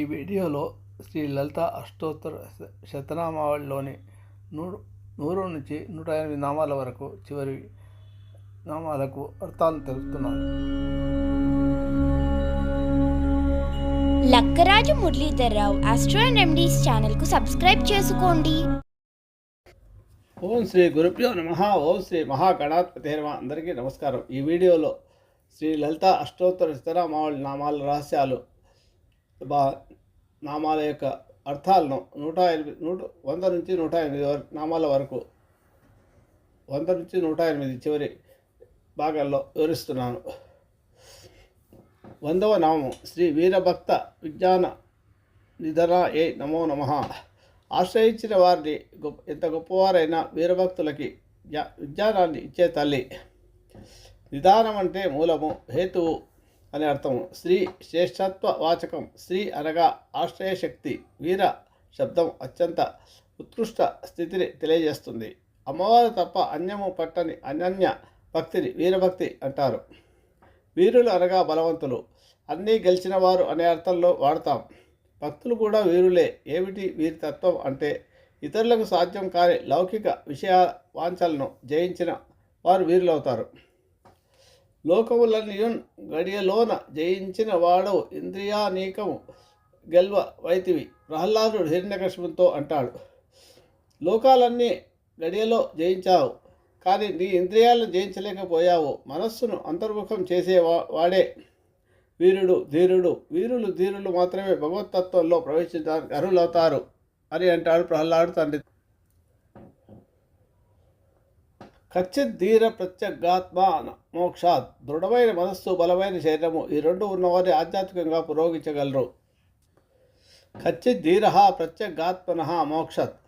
ఈ వీడియోలో శ్రీ లలిత అష్టోత్తర శతనామావళిలోని నూరు నూరు నుంచి నూట ఎనిమిది నామాల వరకు చివరి నామాలకు అర్థాలను తెలుపుతున్నాను. Lakkaraju Muralidhar Rao astro and remedies ఛానల్కు సబ్స్క్రైబ్ చేసుకోండి. ఓం శ్రీ గురుభ్యో నమ. ఓం శ్రీ మహాగణాధిపతి నమ. అందరికీ నమస్కారం. ఈ వీడియోలో శ్రీ లలిత అష్టోత్తర శతనామావళి నామాల రహస్యాలు బా నామాల యొక్క అర్థాలను నూట ఎనిమిది నూట వంద నుంచి నూట ఎనిమిది వరకు నామాల వరకు వంద నుంచి నూట ఎనిమిది చివరి భాగాల్లో వివరిస్తున్నాను. వందవ నామం శ్రీ వీరభక్త విజ్ఞాన నిధన ఏ నమో నమ. ఆశ్రయించిన వారిని గొప్ప ఎంత గొప్పవారైనా వీరభక్తులకి జ్ఞా- విజ్ఞానాన్ని ఇచ్చే తల్లి. నిదానం అంటే మూలము హేతువు అని అర్థం స్త్రీ శ్రేష్ఠత్వ వాచకం స్త్రీ అనగా ఆశ్రయశక్తి వీర శబ్దం అత్యంత ఉత్కృష్ట స్థితిని తెలియజేస్తుంది. అమ్మవారు తప్ప అన్యము పట్టని అనన్య భక్తిని వీరభక్తి అంటారు. వీరులు అనగా బలవంతులు. అన్నీ గెలిచిన వారు అనే అర్థంలో వాడతాం. భక్తులు కూడా వీరులే. ఏమిటి వీరి తత్వం అంటే ఇతరులకు సాధ్యం కాని లౌకిక విషయ వాంఛలను జయించిన వారు వీరులవుతారు. లోకములనియున్ గడియలోన జయించిన వాడవు ఇంద్రియానీకము గెల్వ వైతివి. ప్రహ్లాదుడు హిరణ్యకృష్ణుతో అంటాడు లోకాలన్నీ గడియలో జయించావు కానీ నీ ఇంద్రియాలను జయించలేకపోయావు. మనస్సును అంతర్ముఖం చేసే వా- వాడే వీరుడు ధీరుడు. వీరులు ధీరులు మాత్రమే భగవతత్వంలో ప్రవేశించడానికి అర్హులవుతారు అని అంటాడు ప్రహ్లాడు తండ్రి. ఖచ్చిత్ ధీర ప్రత్యగాత్మ మోక్షాత్. దృఢమైన మనస్సు బలమైన శరీరము ఈ రెండు ఉన్నవారి ఆధ్యాత్మికంగా పురోగించగలరు ఖచ్చిత్ ధీర ప్రత్యగాత్మన మోక్షత్.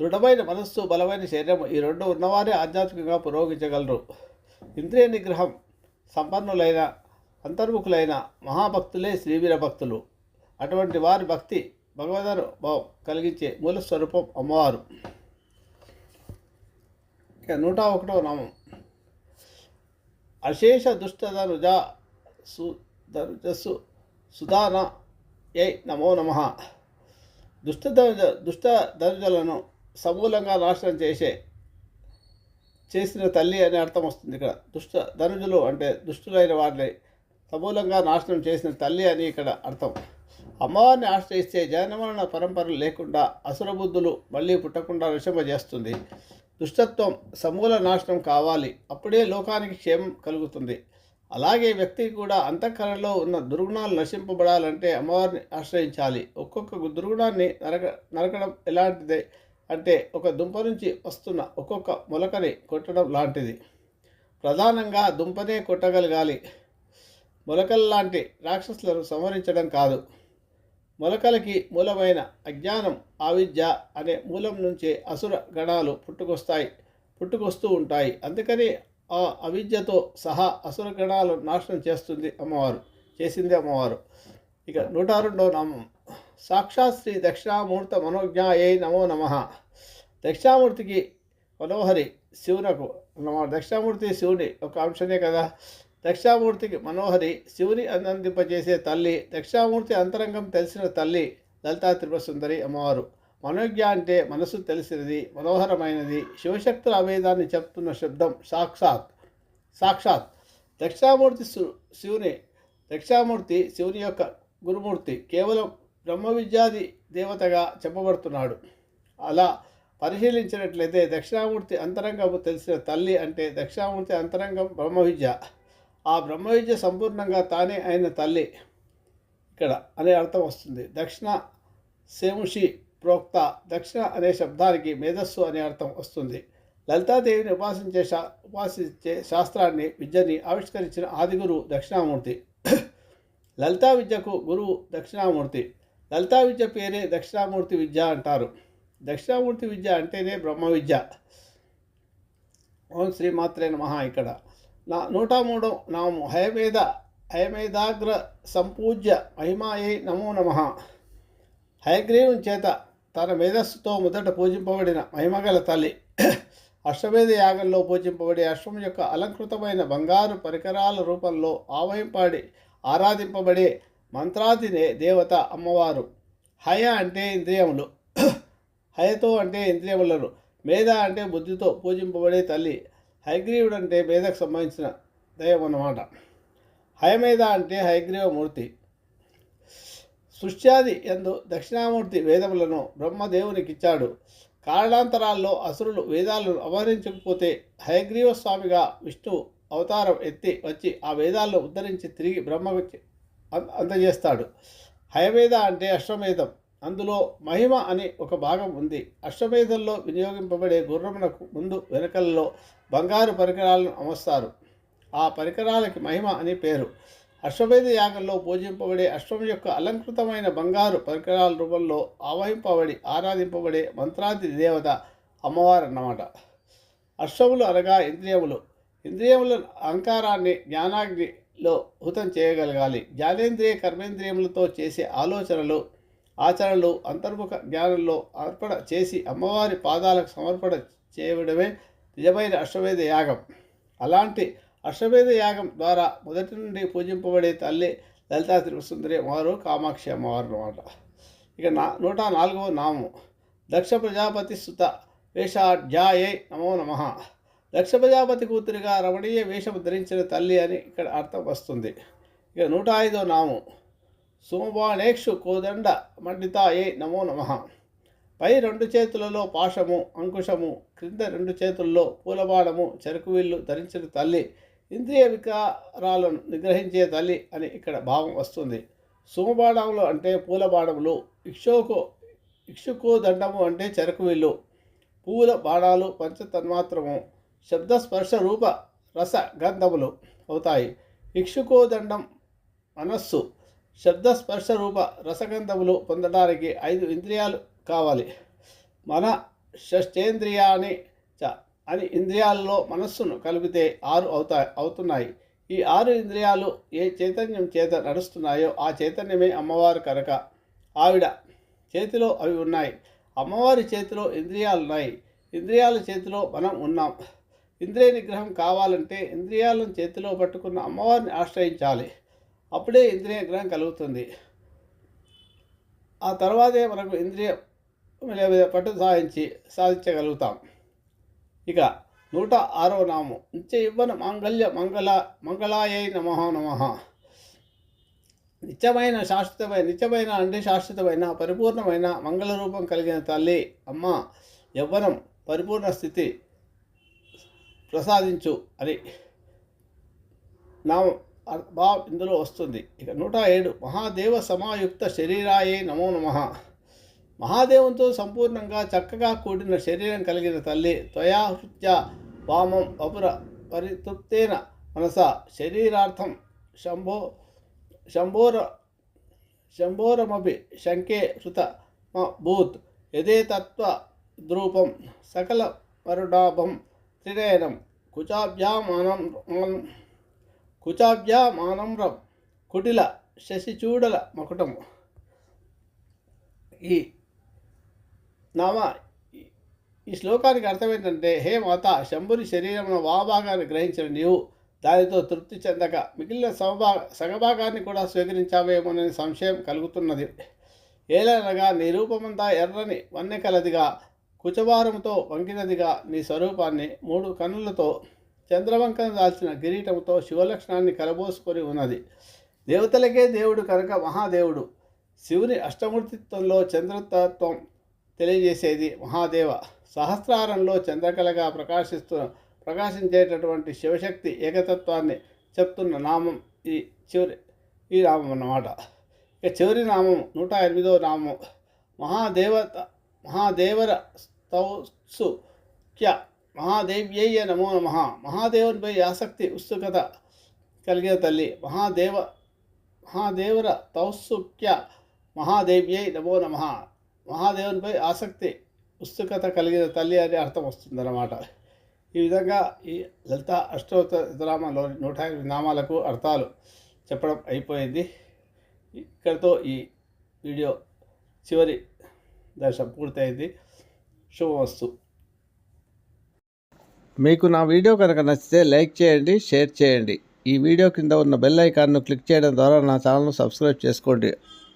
దృఢమైన మనస్సు బలమైన శరీరము ఈ రెండు ఉన్నవారే ఆధ్యాత్మికంగా పురోగించగలరు ఇంద్రియ నిగ్రహం సంపన్నులైన అంతర్ముఖులైన మహాభక్తులే శ్రీవీర భక్తులు. అటువంటి వారి భక్తి భగవదను భావం కలిగించే మూల స్వరూపం అమ్మవారు. ఇక నూట ఒకటో నామం అశేష దుష్టధనుజ సు ధనుజస్సు సుధాన ఏ నమో నమ. దుష్ట ధనుజ దుష్ట ధనుజలను సమూలంగా నాశనం చేసే చేసిన తల్లి అనే అర్థం వస్తుంది ఇక్కడ. దుష్ట ధనుజులు అంటే దుష్టులైన వారిని సమూలంగా నాశనం చేసిన తల్లి అని ఇక్కడ అర్థం. అమ్మవారిని ఆశ్రయిస్తే జనమరణ పరంపరలు లేకుండా అసురబుద్ధులు మళ్ళీ పుట్టకుండా విషమజేస్తుంది దుష్టత్వం సమూల నాశనం కావాలి. అప్పుడే లోకానికి క్షేమం కలుగుతుంది. అలాగే వ్యక్తికి కూడా అంతఃకరణలో ఉన్న దుర్గుణాలు నశింపబడాలంటే అమ్మవారిని ఆశ్రయించాలి. ఒక్కొక్క దుర్గుణాన్ని నరక నరకడం ఎలాంటిదే అంటే ఒక దుంప నుంచి వస్తున్న ఒక్కొక్క మొలకని కొట్టడం లాంటిది. ప్రధానంగా దుంపనే కొట్టగలగాలి. మొలకల లాంటి రాక్షసులను సంహరించడం కాదు. మొలకలకి మూలమైన అజ్ఞానం ఆవిద్య అనే మూలం నుంచే అసుర గణాలు పుట్టుకొస్తాయి పుట్టుకొస్తూ ఉంటాయి. అందుకని ఆ అవిద్యతో సహా అసుర గణాలు నాశనం చేస్తుంది అమ్మవారు చేసింది అమ్మవారు. ఇక నూట రెండో నామం. సాక్షాత్ శ్రీ దక్షిణామూర్త మనోజ్ఞాయై నమో నమ. దక్షిణామూర్తికి మనోహరి శివునకు నమ దక్షిణామూర్తి శివుని ఒక అంశమే కదా. దక్షామూర్తికి మనోహరి శివుని ఆనందింపజేసే తల్లి దక్షామూర్తి అంతరంగం తెలిసిన తల్లి లలితా త్రిపసుందరి అమ్మవారు. మనోజ్ఞ అంటే మనసు తెలిసినది మనోహరమైనది శివశక్తుల అభేదాన్ని చెప్తున్న శబ్దం సాక్షాత్ సాక్షాత్. దక్షామూర్తి శివుని దక్షామూర్తి శివుని యొక్క గురుమూర్తి కేవలం బ్రహ్మ విద్యాది దేవతగా చెప్పబడుతున్నాడు. అలా పరిశీలించినట్లయితే దక్షిణామూర్తి అంతరంగము తెలిసిన తల్లి అంటే దక్షిణామూర్తి అంతరంగం బ్రహ్మ విద్య ఆ బ్రహ్మవిద్య సంపూర్ణంగా తానే అయిన తల్లి. ఇక్కడ అనే అర్థం వస్తుంది. దక్షిణ సేముషి ప్రోక్త దక్షిణ అనే శబ్దానికి మేధస్సు అనే అర్థం వస్తుంది. లలితాదేవిని ఉపాసించే శా ఉపాసించే శాస్త్రాన్ని విద్యని ఆవిష్కరించిన ఆదిగురు దక్షిణామూర్తి. లలితా విద్యకు గురువు దక్షిణామూర్తి. లలితా విద్య పేరే దక్షిణామూర్తి విద్య అంటారు. దక్షిణామూర్తి విద్య అంటేనే బ్రహ్మ విద్య ఓం శ్రీ నమ ఇక్కడ. నా నూట మూడు నాము హయమేద హయమేదాగ్ర సంపూజ్య మహిమాయై నమో నమ. హయగ్రీవం చేత తన మేధస్సుతో మొదట పూజింపబడిన మహిమగల తల్లి అశ్వమేధ యాగంలో పూజింపబడి అశ్వం యొక్క అలంకృతమైన బంగారు పరికరాల రూపంలో ఆవహింపడి ఆరాధింపబడే మంత్రాదినే దేవత అమ్మవారు. హయ అంటే ఇంద్రియములు. హయతో అంటే ఇంద్రియములను. మేధ అంటే బుద్ధితో పూజింపబడే తల్లి హయగ్రీవుడు అంటే మేధకు సంబంధించిన దైవం అన్నమాట. హయమేధ అంటే హయగ్రీవమూర్తి సృష్ట్యాది ఎందు దక్షిణామూర్తి వేదములను బ్రహ్మదేవునికి ఇచ్చాడు కారణాంతరాల్లో అసురులు వేదాలను అవహరించకపోతే హయగ్రీవ స్వామిగా విష్ణువు అవతారం ఎత్తి వచ్చి ఆ వేదాలను ఉద్ధరించి తిరిగి బ్రహ్మకు అందజేస్తాడు. హయవేద అంటే అశ్వమేధం. అందులో మహిమ అని ఒక భాగం ఉంది. అశ్వమేధంలో వినియోగింపబడే గుర్రమునకు ముందు వెనకల్లో బంగారు పరికరాలను అమస్తారు. ఆ పరికరాలకి మహిమ అని పేరు. అశ్వమేధ యాగంలో పూజింపబడే అశ్వం యొక్క అలంకృతమైన బంగారు పరికరాల రూపంలో ఆవహింపబడి ఆరాధింపబడే మంత్రాది దేవత అమ్మవారు అన్నమాట అశ్వములు అనగా ఇంద్రియములు. ఇంద్రియముల అహంకారాన్ని జ్ఞానాగ్నిలో హుతం చేయగలగాలి. జ్ఞానేంద్రియ కర్మేంద్రియములతో చేసే ఆలోచనలు ఆచరణలు అంతర్ముఖ జ్ఞానంలో అర్పణ చేసి అమ్మవారి పాదాలకు సమర్పణ చేయడమే నిజమైన అశ్వమేధ యాగం. అలాంటి అశ్వమేధ యాగం ద్వారా మొదటి నుండి పూజింపబడే తల్లి లలితా త్రిపుసుందరి అమ్మవారు కామాక్షి అమ్మవారు అన్నమాట. ఇక నా నూట నాలుగవ నామం. దక్ష ప్రజాపతి సుత వేషాఢ్యాయై నమో నమ. దక్ష ప్రజాపతి కూతురిగా రమణీయ వేషము ధరించిన తల్లి అని ఇక్కడ అర్థం వస్తుంది. ఇక నూట ఐదో నామం. సోమవాణేక్షు కోదండ మండితాయే నమో నమ. పై రెండు చేతులలో పాశము అంకుశము క్రింద రెండు చేతుల్లో పూలబాణము చెరుకు విల్లు ధరించిన తల్లి ఇంద్రియ వికారాలను నిగ్రహించే తల్లి అని ఇక్కడ భావం వస్తుంది. సుమబాణములు అంటే పూలబాణములు ఇక్షోకో ఇక్షుకు దండము అంటే చెరకు విల్లు పూల బాణాలు పంచతన్మాత్రము శబ్ద స్పర్శ రూప రస గంధములు అవుతాయి. ఇక్షుకో దండం మనస్సు శబ్ద స్పర్శ రూప రసగంధములు పొందడానికి ఐదు ఇంద్రియాలు కావాలి. మన షష్టేంద్రియాని చ అని ఇంద్రియాలలో మనస్సును కలిపితే ఆరు అవుతా అవుతున్నాయి. ఈ ఆరు ఇంద్రియాలు ఏ చైతన్యం చేత నడుస్తున్నాయో ఆ చైతన్యమే అమ్మవారు కనుక. ఆవిడ చేతిలో అవి ఉన్నాయి. అమ్మవారి చేతిలో ఇంద్రియాలు ఉన్నాయి. ఇంద్రియాల చేతిలో మనం ఉన్నాం. ఇంద్రియ నిగ్రహం కావాలంటే ఇంద్రియాలను చేతిలో పట్టుకున్న అమ్మవారిని ఆశ్రయించాలి. అప్పుడే ఇంద్రియ నిగ్రహం కలుగుతుంది. ఆ తర్వాతే మనకు ఇంద్రియ పట్టు సాధించి సాధించగలుగుతాం. ఇక నూట ఆరో నామం. నిత్య ఇవ్వన మాంగళ్య మంగళ మంగళాయ నమ నమ. నిత్యమైన శాశ్వతమైన నిత్యమైన అంటే శాశ్వతమైన పరిపూర్ణమైన మంగళ రూపం కలిగిన తల్లి అమ్మ యవ్వనం పరిపూర్ణ స్థితి ప్రసాదించు అని నామం అర్- బా ఇందులో వస్తుంది. ఇక నూట ఏడు మహాదేవ సమాయుక్త శరీరాయే నమో నమ. మహాదేవంతో సంపూర్ణంగా చక్కగా కూడిన శరీరం కలిగిన తల్లి త్వయా హృత్య వామం వపుర పరితృప్తేన మనస శరీరార్థం శంభో శంభోర శంభోరమపి శంకే హృత భూత్ యదే తత్వ ద్రూపం సకల వరుడాభం త్రినయనం కుచాభ్యామానం కుచాభ్యామానమ్రం కుటిల శశిచూడల మకుటము ఈ నామ ఈ- శ్లోకానికి అర్థం ఏంటంటే హే మాత శంభుని శరీరంలో వాభాగాన్ని గ్రహించిన నీవు దానితో తృప్తి చెందక మిగిలిన సమభా సగభాగాన్ని కూడా స్వీకరించావేమోనని సంశయం కలుగుతున్నది. ఏలనగా నీ రూపమంతా ఎర్రని వన్నె కలదిగా కుచవారముతో వంకినదిగా నీ స్వరూపాన్ని మూడు కన్నులతో చంద్రవంకను దాల్చిన కిరీటంతో శివలక్షణాన్ని కలబోసుకొని ఉన్నది. దేవతలకే దేవుడు కనుక మహాదేవుడు. శివుని అష్టమూర్తిత్వంలో చంద్రతత్వం తెలియజేసేది మహాదేవ. సహస్రారంలో చంద్రకళగా ప్రకాశిస్తున్న ప్రకాశించేటటువంటి శివశక్తి ఏకతత్వాన్ని చెప్తున్న నామం ఈ చివరి ఈ నామం అన్నమాట. ఇక చివరి నామం నూట ఎనిమిదో నామం. మహాదేవత మహాదేవర స్తౌసు క్య మహాదేవ్యయ్య నమో నమ. మహాదేవునిపై ఆసక్తి ఉత్సుకత కలిగిన తల్లి మహాదేవ మహాదేవర తౌసుక్య మహాదేవ్యై నమో నమ. మహాదేవునిపై ఆసక్తి ఉత్సుకత కలిగిన తల్లి అని అర్థం వస్తుందన్నమాట. ఈ విధంగా ఈ లలిత అష్టోత్తరామలో నూట ఎనిమిది నామాలకు అర్థాలు చెప్పడం అయిపోయింది. ఇక్కడితో ఈ వీడియో చివరి దశ పూర్తయింది. శుభవస్తు మీకు నా వీడియో కనుక నచ్చితే లైక్ చేయండి షేర్ చేయండి. ఈ వీడియో కింద ఉన్న బెల్ ఐకాన్ను క్లిక్ చేయడం ద్వారా నా ఛానల్ను సబ్స్క్రైబ్ చేసుకోండి.